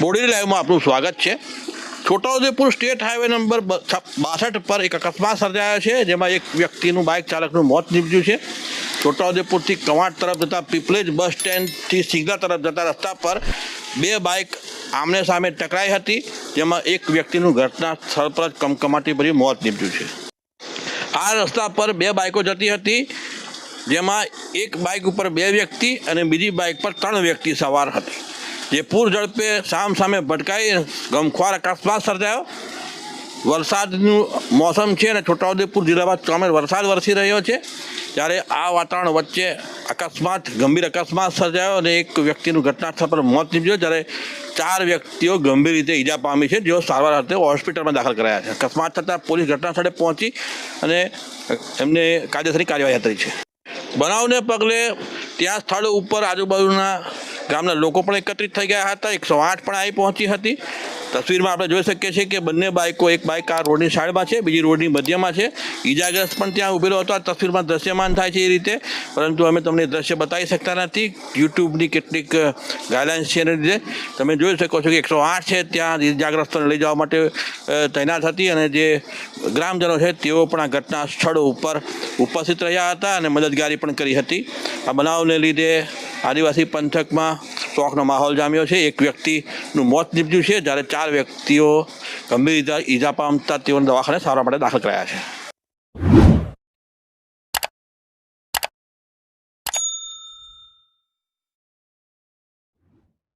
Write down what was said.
Body લાઈવમાં આપનું સ્વાગત છે. છોટાઉદેપુર સ્ટેટ હાઈવે નંબર બાસઠ પર એક અકસ્માત સર્જાયો છે, જેમાં એક વ્યક્તિનું બાઇક ચાલકનું મોત નીપજ્યું છે. છોટાઉદેપુરથી કવાંટ તરફ જતા પીપલેજ બસ સ્ટેન્ડથી સિંગલા તરફ જતા રસ્તા પર બે બાઇક આમને સામે ટકરાઈ હતી, જેમાં એક વ્યક્તિનું ઘટના સ્થળ પર જ કમકમાટી ભરી મોત નીપજ્યું છે. આ રસ્તા પર બે બાઇકો જતી હતી, જેમાં એક બાઇક ઉપર બે વ્યક્તિ અને બીજી બાઇક પર ત્રણ વ્યક્તિ સવાર હતી. જે પૂર ઝડપે સામ સામે ભટકાઈ ગમખ્વાર અકસ્માત સર્જાયો વરસાદનું મોસમ છે અને છોટાઉદેપુર જિલ્લામાં ચોમેર વરસાદ વરસી રહ્યો છે ત્યારે આ વાતાવરણ વચ્ચે અકસ્માત ગંભીર અકસ્માત સર્જાયો અને એક વ્યક્તિનું ઘટના સ્થળ પર મોત નીપજ્યું જ્યારે ચાર વ્યક્તિઓ ગંભીર રીતે ઈજા પામી છે જેઓ સારવાર અર્થે હોસ્પિટલમાં દાખલ કરાયા છે અકસ્માત થતાં પોલીસ ઘટના સ્થળે પહોંચી અને એમને કાયદેસરની કાર્યવાહી હાથ છે બનાવને પગલે ત્યાં સ્થળ ઉપર આજુબાજુના ગામના લોકો પણ એકત્રિત થઈ ગયા હતા. એકસો આઠ પણ આવી પહોંચી હતી. તસવીરમાં આપણે જોઈ શકીએ છીએ કે બંને બાઇકો એક બાઇક આ રોડની સાઈડમાં છે, બીજી રોડની મધ્યમાં છે. ઈજાગ્રસ્ત પણ ત્યાં ઉભેલો હતો. આ તસવીરમાં દ્રશ્યમાન થાય છે એ રીતે. પરંતુ અમે તમને દ્રશ્ય બતાવી શકતા નથી. યુટ્યુબની કેટલીક ગાઈડલાઇન્સ છે એને લીધે. તમે જોઈ શકો છો કે એકસો આઠ છે. ત્યાં ઈજાગ્રસ્તોને લઈ જવા માટે તૈનાત હતી અને જે ગ્રામજનો છે તેઓ પણ આ ઘટના સ્થળ ઉપર ઉપસ્થિત રહ્યા હતા અને મદદગારી પણ કરી હતી. આ બનાવને લીધે આદિવાસી પંથકમાં શોકનો માહોલ જામ્યો છે. એક વ્યક્તિનું મોત નીપજ્યું છે. જ્યારે ચાર વ્યક્તિઓ ગંભીર ઈજા ઈજા પામતા તેઓને દવાખાને સારવાર માટે દાખલ કરાયા છે.